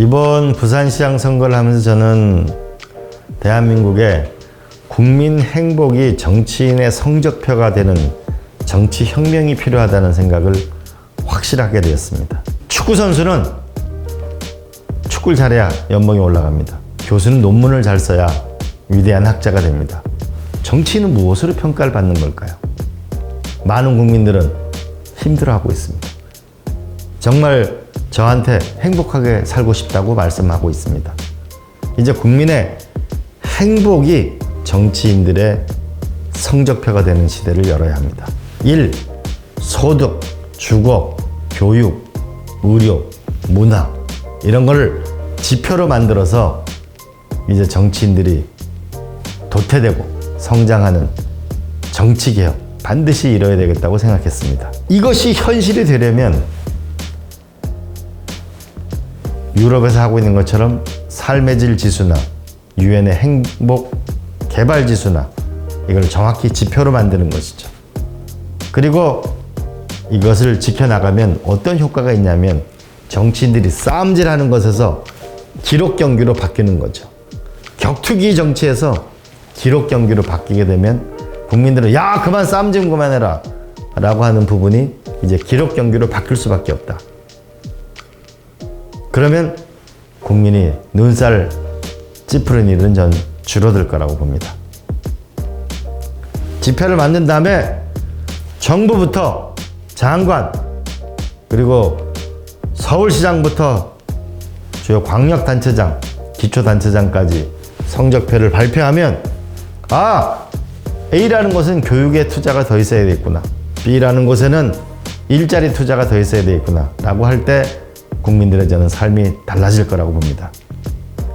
이번 부산시장 선거를 하면서 저는 대한민국의 국민 행복이 정치인의 성적표가 되는 정치 혁명이 필요하다는 생각을 확실하게 되었습니다. 축구 선수는 축구를 잘해야 연봉이 올라갑니다. 교수는 논문을 잘 써야 위대한 학자가 됩니다. 정치인은 무엇으로 평가를 받는 걸까요? 많은 국민들은 힘들어하고 있습니다. 정말 저한테 행복하게 살고 싶다고 말씀하고 있습니다. 이제 국민의 행복이 정치인들의 성적표가 되는 시대를 열어야 합니다. 일, 소득, 주거, 교육, 의료, 문화 이런 거를 지표로 만들어서 이제 정치인들이 도태되고 성장하는 정치 개혁 반드시 이뤄야 되겠다고 생각했습니다. 이것이 현실이 되려면 유럽에서 하고 있는 것처럼 삶의 질 지수나 유엔의 행복 개발 지수나 이걸 정확히 지표로 만드는 것이죠. 그리고 이것을 지켜나가면 어떤 효과가 있냐면 정치인들이 싸움질하는 것에서 기록 경기로 바뀌는 거죠. 격투기 정치에서 기록 경기로 바뀌게 되면 국민들은 야 그만 싸움 좀 그만해라 라고 하는 부분이 이제 기록 경기로 바뀔 수밖에 없다. 그러면 국민이 눈살 찌푸른 일은 전 줄어들 거라고 봅니다. 지표를 만든 다음에 정부부터 장관 그리고 서울시장부터 주요 광역단체장, 기초단체장까지 성적표를 발표하면 아 A라는 곳은 교육에 투자가 더 있어야 되겠구나 B라는 곳에는 일자리 투자가 더 있어야 되겠구나 라고 할때 국민들의 저는 삶이 달라질 거라고 봅니다.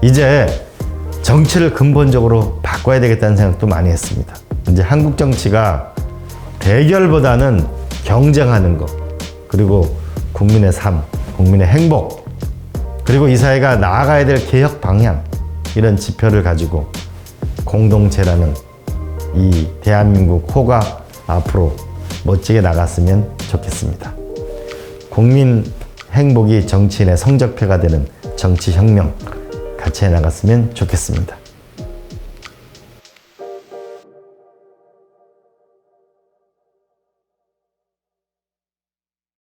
이제 정치를 근본적으로 바꿔야 되겠다는 생각도 많이 했습니다. 이제 한국 정치가 대결보다는 경쟁하는 것, 그리고 국민의 삶, 국민의 행복, 그리고 이 사회가 나아가야 될 개혁 방향, 이런 지표를 가지고 공동체라는 이 대한민국 호가 앞으로 멋지게 나갔으면 좋겠습니다. 국민 행복이 정치인의 성적표가 되는 정치 혁명 같이 해 나갔으면 좋겠습니다.